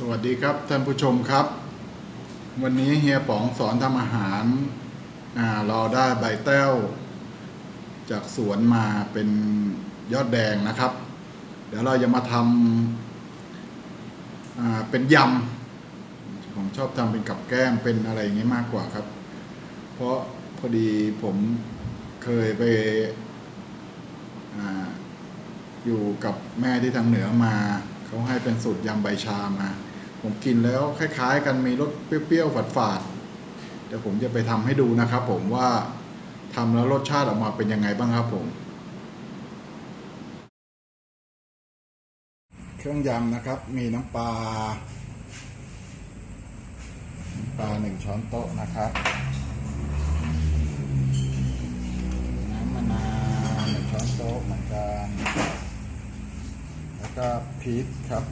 สวัสดีครับท่านผู้ชมครับ วันนี้เฮียป๋องสอนทำอาหารอ่าเราได้ใบแต้ว จากสวนมาเป็นยอดแดงนะครับ เดี๋ยวเราจะมาทำอ่าเป็นยำผมชอบทำเป็นกับแก้มเป็นอะไรอย่างนี้มากกว่าครับ เพราะพอดีผมเคยไปออยู่กับแม่ที่ทางเหนือมาเขาให้เป็นสูตรยำใบชามา ผมกินแล้วคล้าย ๆ กันมีรสเปรี้ยวๆฝาดๆเดี๋ยวผมจะไปทำให้ดูนะครับ ผมว่าทำแล้วรสชาติออกมาเป็นยังไงบ้างครับผม เครื่องยำนะครับ มีน้ำปลาปลาหนึ่งช้อนโต๊ะนะครับน้ำมะนาวหนึ่งช้อนโต๊ะเหมือนกัน แล้วก็พริกครับ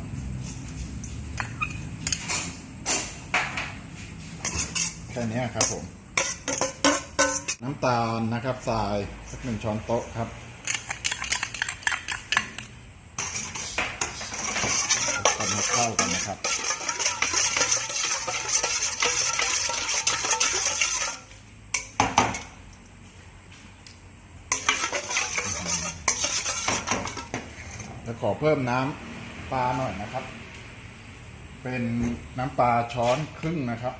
แค่นี้ครับผม น้ำตาลนะครับทรายสักหนึ่งช้อนโต๊ะครับทำให้เข้ากันนะครับแล้วขอเพิ่มน้ำปลาหน่อยนะครับ เป็นน้ำปลาช้อนครึ่งนะครับ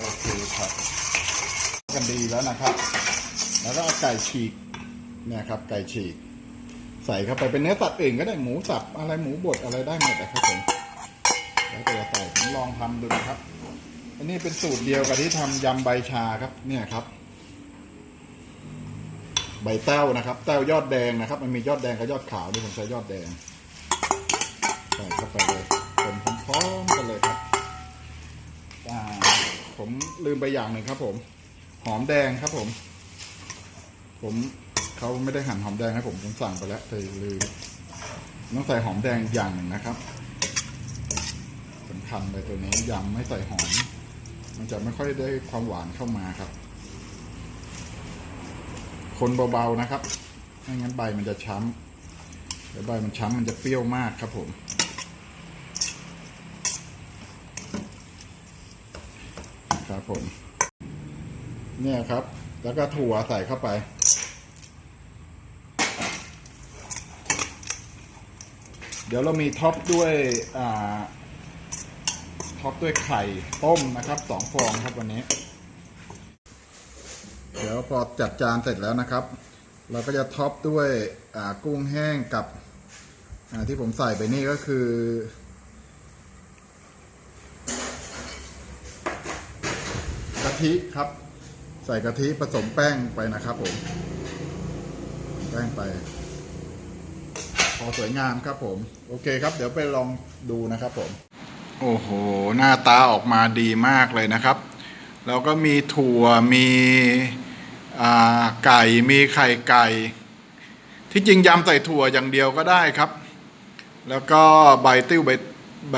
โอเคครับ กันดีแล้วนะครับ แล้วก็เอาไก่ฉีกเนี่ยครับ ไก่ฉีก ใส่เข้าไปเป็นเนื้อสัตว์อื่นก็ได้หมูสับอะไรหมูบดอะไรได้หมดนะครับผมแล้วแต่จะใส่ผมลองทำดูนะครับ อันนี้เป็นสูตรเดียวกับที่ทำยำใบชาครับ เนี่ยครับ ใบแต้วนะครับแต้วยอดแดงนะครับ มันมียอดแดงกับยอดขาวด้วยผมใช้ยอดแดงใส่เข้าไปเลยผมพร้อมๆกันเลยครับอ่ผมลืมไปอย่างหนึ่งครับผม อมแดงครับผม ผมเขาไม่ได้หั่นหอมแดงให้ผมผมสั่งไปแล้วแต่ลืมต้องใส่หอมแดงอีกอย่างหนึ่งนะครับสำคัญเลยตัวนี้ยำไม่ใส่หอม มันจะไม่ค่อยได้ความหวานเข้ามาครับ คนเบาๆนะครับไม่งั้นใบมันจะช้ำเดี๋ยวใบมันช้ำมันจะเปรี้ยวมากครับผมครับผม เนี่ยครับ แล้วก็ถั่วใส่เข้าไป เดี๋ยวเรามีท็อปด้วยท็อปด้วยไข่ต้มนะครับสองฟองครับวันนี้ เดี๋ยวพอจัดจานเสร็จแล้วนะครับ เราก็จะท็อปด้วยกุ้งแห้งกับที่ผมใส่ไปนี่ก็คือกะทิครับ ใส่กะทิผสมแป้งไปนะครับผม แป้งไป พอสวยงามครับผม โอเคครับ เดี๋ยวไปลองดูนะครับผม โอ้โห หน้าตาออกมาดีมากเลยนะครับ แล้วก็มีถั่วมีไก่มีไข่ไก่ ที่จริงยำใส่ถั่วอย่างเดียวก็ได้ครับ แล้วก็ใบติ้วใบใบ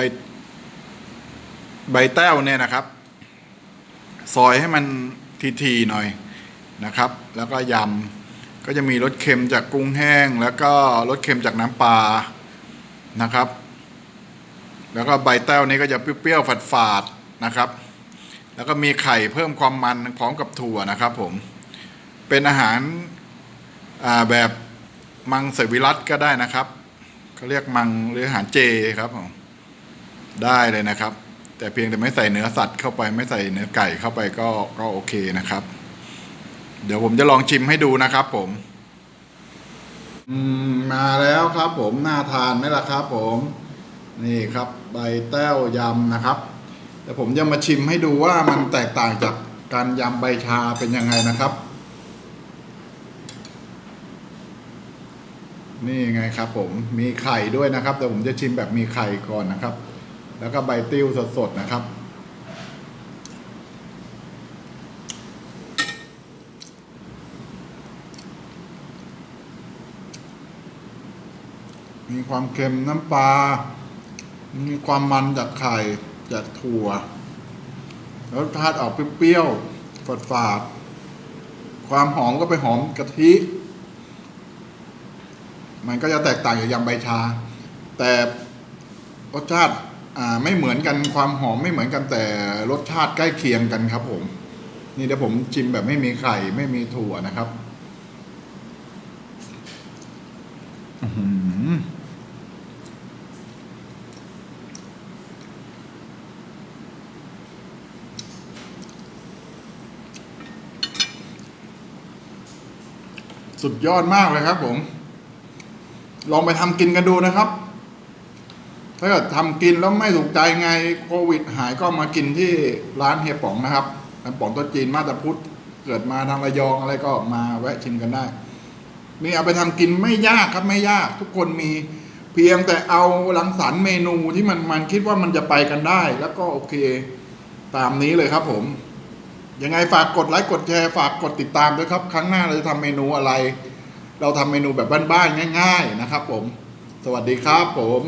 ใบแต้วเนี่ยนะครับ ซอยให้มัน ทีๆหน่อยนะครับ แล้วก็ยำก็จะมีรสเค็มจากกุ้งแห้ง แล้วก็รสเค็มจากน้ำปลานะครับ แล้วก็ใบแต้วนี้ก็จะเปรี้ยวๆฝาดๆนะครับ แล้วก็มีไข่เพิ่มความมันพร้อมกับถั่วนะครับผมเป็นอาหาราแบบมังสวิรัตก็ได้นะครับเขาเรียกมังหรืออาหารเจครับผมได้เลยนะครับ แต่เพียงแต่ไม่ใส่เนื้อสัตว์เข้าไปไม่ใส่เนื้อไก่เข้าไปก็ก็โอเคนะครับ เดี๋ยวผมจะลองชิมให้ดูนะครับ ผม อืมมาแล้วครับ ผมน่าทานไหมล่ะครับ ผม นี่ครับ ใบแต้วยำนะครับเดี๋ยวผมจะมาชิมให้ดูว่ามันแตกต่างจากการยำใบชาเป็นยังไงนะครับ นี่ไงครับ ผมมีไข่ด้วยนะครับ แต่ผมจะชิมแบบมีไข่ก่อนนะครับ แล้วก็ใบติ้วสดๆนะครับ มีความเค็มน้ำปลา มีความมันจากไข่ จากถั่ว แล้วทาดออกเปรี้ยวๆฝาดๆ ความหอมก็ไปหอมกะทิ มันก็จะแตกต่างจากยำใบชา แต่รสชาติ ไม่เหมือนกันความหอมไม่เหมือนกันแต่รสชาติใกล้เคียงกันครับ ผม นี่เดี๋ยวผมชิมแบบไม่มีไข่ไม่มีถั่วนะครับอื้อหือสุดยอดมากเลยครับผม ลองไปทำกินกันดูนะครับ ถ้าเกิดทำกินแล้วไม่ถูกใจไงโควิดหายก็มากินที่ร้านเฮียป๋องนะครับร้านป๋องตัวจีนมาตาพุทธเกิดมาทางระยองอะไรก็มาแวะชิมกันได้ นี่เอาไปทำกินไม่ยากครับไม่ยาก ทุกคนมีเพียงแต่เอาลังสรรเมนูที่มันมันคิดว่ามันจะไปกันได้ แล้วก็โอเคตามนี้เลยครับ ผมยังไงฝากกดไลค์กดแชร์ฝากกดติดตามด้วยครับ ครั้งหน้าเราจะทำเมนูอะไร เราทำเมนูแบบบ้านๆง่าย ๆ นะครับ ผม สวัสดีครับผม